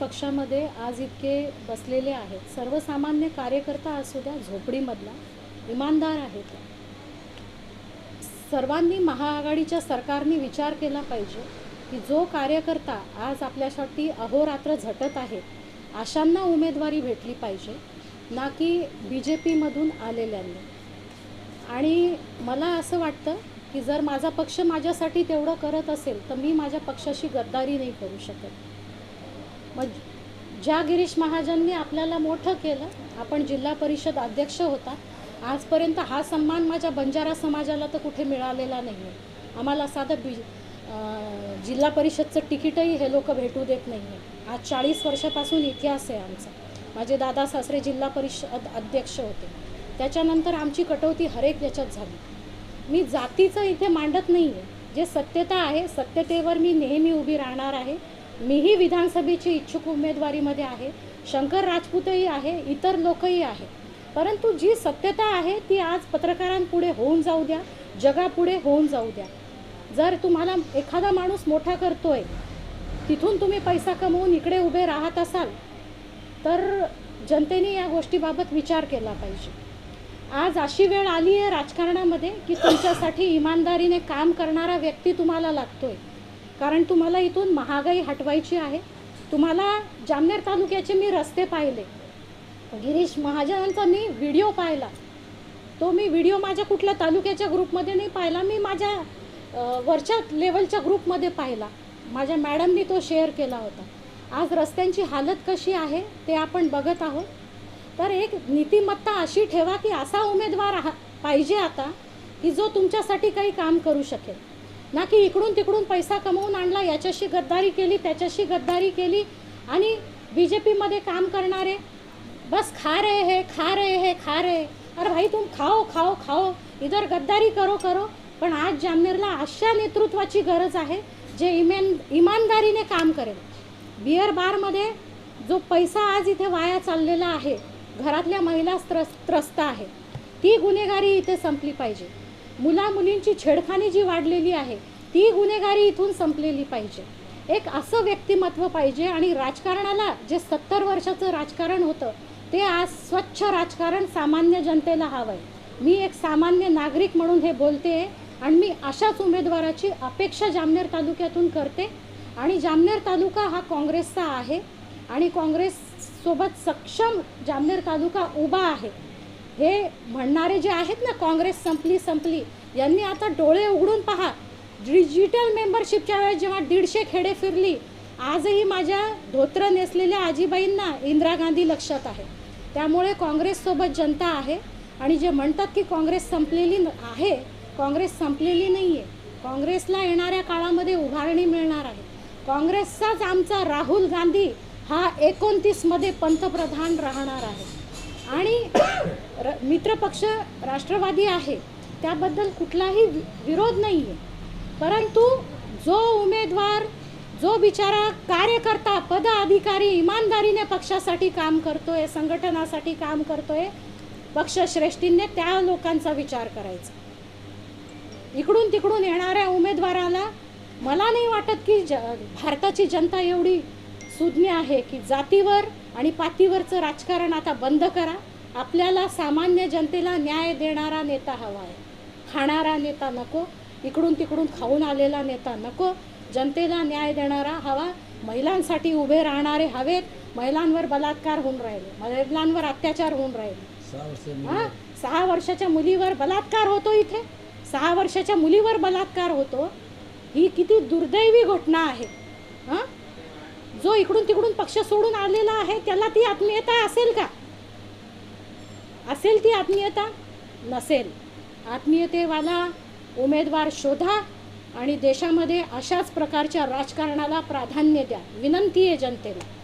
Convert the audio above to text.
पक्षामध्ये आज इतके बसलेले आहेत. सर्वसामान्य कार्यकर्ता असू द्या झोपडीमधला इमानदार आहेत. सर्वांनी महाआघाडीच्या सरकारने विचार केला पाहिजे की जो कार्यकर्ता आज आपल्यासाठी अहोरात्र झटत आहे अशांना उमेदवारी भेटली पाहिजे ना की बी जे पीमधून आलेल्यांनी. आणि मला असं वाटतं की जर माझा पक्ष माझ्यासाठी तेवढं करत असेल तर मी माझ्या पक्षाशी गद्दारी नाही करू शकत. मग ज्या गिरीश महाजननी आपल्याला मोठं केलं आपण जिल्हा परिषद अध्यक्ष होता आजपर्यंत हा सन्मान माझ्या बंजारा समाजाला तर कुठे मिळालेला नाही आहे आम्हाला साधं बी जिल्हा परिषदचं तिकीटही हे लोक भेटू देत नाही आहे आज चाळीस वर्षापासून इतिहास आहे आमचा. माझे दादा सासरे जिल्हा परिषद अध्यक्ष होते. त्याच्यानंतर आमची कटौती हरेक याच्यात झाली. मी जातीचं इथे मांडत नाही आहे जे सत्यता आहे सत्यतेवर मी नेहमी उभी राहणार आहे. मीही विधानसभेची इच्छुक उमेदवारीमध्ये आहे. शंकर राजपूतही आहे इतर लोकही आहे. परंतु जी सत्यता आहे ती आज पत्रकारांपुढे होऊन जाऊ द्या जगापुढे होऊन जाऊ द्या. जर तुम्हाला एखादा माणूस मोठा करतोय तिथून तुम्ही पैसा कमवून इकडे उभे राहत असाल तर जनतेने या गोष्टीबाबत विचार केला पाहिजे. आज अशी वेळ आली आहे राजकारणामध्ये की तुमच्यासाठी इमानदारीने काम करणारा व्यक्ती तुम्हाला लागतोय. कारण तुम्हाला इथून महागाई हटवायची आहे. तुम्हाला जामनेर तालुक्याचे मी रस्ते पाहिले. गिरीश महाजनांचा मी व्हिडिओ पाहिला. तो मी व्हिडिओ माझ्या कुठल्या तालुक्याच्या ग्रुपमध्ये नाही पाहिला. मी माझ्या वरच्या लेवलच्या ग्रुपमध्ये पाहिला. माझ्या मॅडमनी तो शेअर केला होता. आज रस्त्यांची हालत कशी आहे ते आपण बघत आहोत. तर एक नीतिमत्ता अशी ठेवा की असा उमेदवार पाहिजे आता की जो तुमच्यासाठी काही काम करू शकेल. ना की इकडून तिकडून पैसा कमवून आणला याच्याशी गद्दारी केली त्याच्याशी गद्दारी केली आणि बी जे पीमध्ये काम करणारे बस खा रहे हे खा रहे हे खा रहे अरे भाई तुम खाओ खाओ खाओ. इधर गद्दारी करो करो. पण आज जामनेरला अशा नेतृत्वाची गरज आहे जे इमेन इमानदारीने काम करेल. बिअर बारमध्ये जो पैसा आज इथे वाया चाललेला आहे घरातल्या महिला त्रस त्रस्त आहे ती गुन्हेगारी इथे संपली पाहिजे. मुलामुलींची छेडखानी जी वाढलेली आहे ती गुन्हेगारी इथून संपलेली पाहिजे. एक असं व्यक्तिमत्व पाहिजे आणि राजकारणाला जे सत्तर वर्षाचं राजकारण होतं ते आज स्वच्छ राजकारण सामान्य जनतेला हवं आहे मी एक सामान्य नागरिक म्हणून हे बोलते आणि मी अशाच उमेदवाराची अपेक्षा जामनेर तालुक्यातून करते आणि जामनेर तालुका हा काँग्रेसचा आहे आणि काँग्रेससोबत सक्षम जामनेर तालुका उभा आहे. हे म्हणणारे जे आहेत ना काँग्रेस संपली संपली यांनी आता डोळे उघडून पहा. डिजिटल मेंबरशिपच्या वेळेस जेव्हा दीडशे खेडे फिरली आजही माझ्या धोत्र नेसलेल्या आजीबाईंना इंदिरा गांधी लक्षात आहे. त्यामुळे काँग्रेससोबत जनता आहे आणि जे म्हणतात की काँग्रेस संपलेली न- आहे काँग्रेस संपलेली नाही आहे काँग्रेसला येणाऱ्या काळामध्ये उभारणी मिळणार आहे. काँग्रेसचाच आमचा राहुल गांधी हा एकोणतीसमध्ये पंतप्रधान राहणार आहे. आणि र मित्रपक्ष राष्ट्रवादी आहे त्याबद्दल कुठलाही विरोध नाही आहे परंतु जो उमेदवार जो बिचारा कार्यकर्ता पदाधिकारी इमानदारीने पक्षासाठी काम करतोय संघटनासाठी काम करतोय पक्षश्रेष्ठींनी त्या लोकांचा विचार करायचा. इकडून तिकडून येणाऱ्या उमेदवाराला मला नाही वाटत की ज भारताची जनता एवढी सुज्ञ आहे की जातीवर आणि पातीवरचं राजकारण आता बंद करा. आपल्याला सामान्य जनतेला न्याय देणारा नेता हवा आहे. खाणारा नेता नको. इकडून तिकडून खाऊन आलेला नेता नको. जनतेला न्याय देणारा हवा. महिलांसाठी उभे राहणारे हवेत. महिलांवर बलात्कार होऊन राहिले. महिलांवर अत्याचार होऊन राहिले. हा? सहा वर्षाच्या मुलीवर बलात्कार होतो इथे? सहा वर्षाच्या मुलीवर बलात्कार होतो? ही किती दुर्दैवी घटना आहे. हां? इकडून तिकडून पक्ष सोडून आलेला आहे त्याला ती आत्मीयता असेल का? असेल ती आत्मीयता? नसेल. आत्मीयतेवाला उमेदवार शोधा आणि देशामध्ये अशाच प्रकारच्या राजकारणाला प्राधान्य द्या. विनंती आहे जनतेला.